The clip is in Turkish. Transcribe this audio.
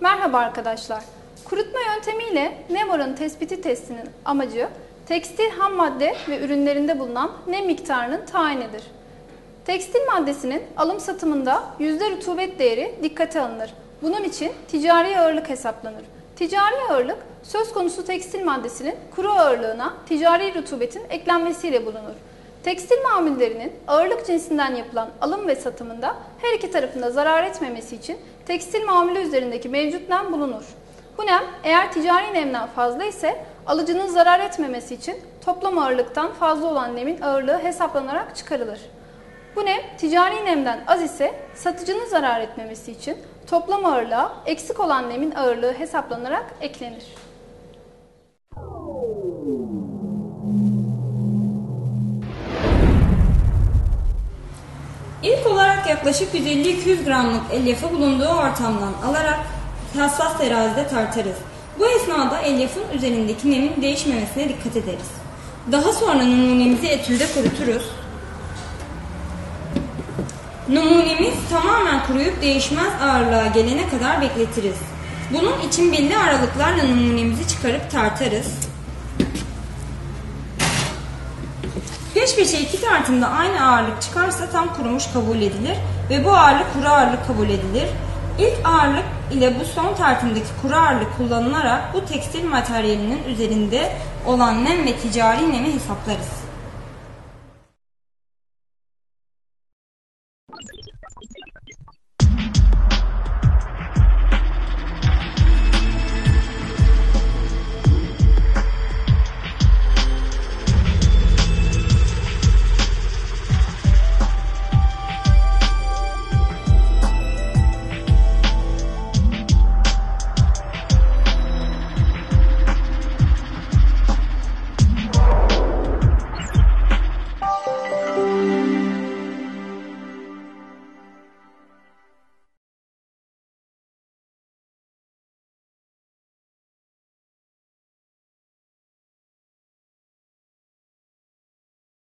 Merhaba arkadaşlar. Kurutma yöntemiyle nem oranı tespiti testinin amacı tekstil ham madde ve ürünlerinde bulunan nem miktarının tayinidir. Tekstil maddesinin alım satımında yüzde rutubet değeri dikkate alınır. Bunun için ticari ağırlık hesaplanır. Ticari ağırlık söz konusu tekstil maddesinin kuru ağırlığına ticari rutubetin eklenmesiyle bulunur. Tekstil mamullerinin ağırlık cinsinden yapılan alım ve satımında her iki tarafında zarar etmemesi için tekstil mamulü üzerindeki mevcut nem bulunur. Bu nem eğer ticari nemden fazla ise alıcının zarar etmemesi için toplam ağırlıktan fazla olan nemin ağırlığı hesaplanarak çıkarılır. Bu nem ticari nemden az ise satıcının zarar etmemesi için toplam ağırlığa eksik olan nemin ağırlığı hesaplanarak eklenir. İlk olarak yaklaşık 150-200 gramlık elyafı bulunduğu ortamdan alarak hassas terazide tartarız. Bu esnada elyafın üzerindeki nemin değişmemesine dikkat ederiz. Daha sonra numunemizi etülde kuruturuz. Numunemiz tamamen kuruyup değişmez ağırlığa gelene kadar bekletiriz. Bunun için belli aralıklarla numunemizi çıkarıp tartarız. Peş peşe iki tartımda aynı ağırlık çıkarsa tam kurumuş kabul edilir ve bu ağırlık kuru ağırlık kabul edilir. İlk ağırlık ile bu son tartımdaki kuru ağırlık kullanılarak bu tekstil materyalinin üzerinde olan nem ve ticari nemi hesaplarız.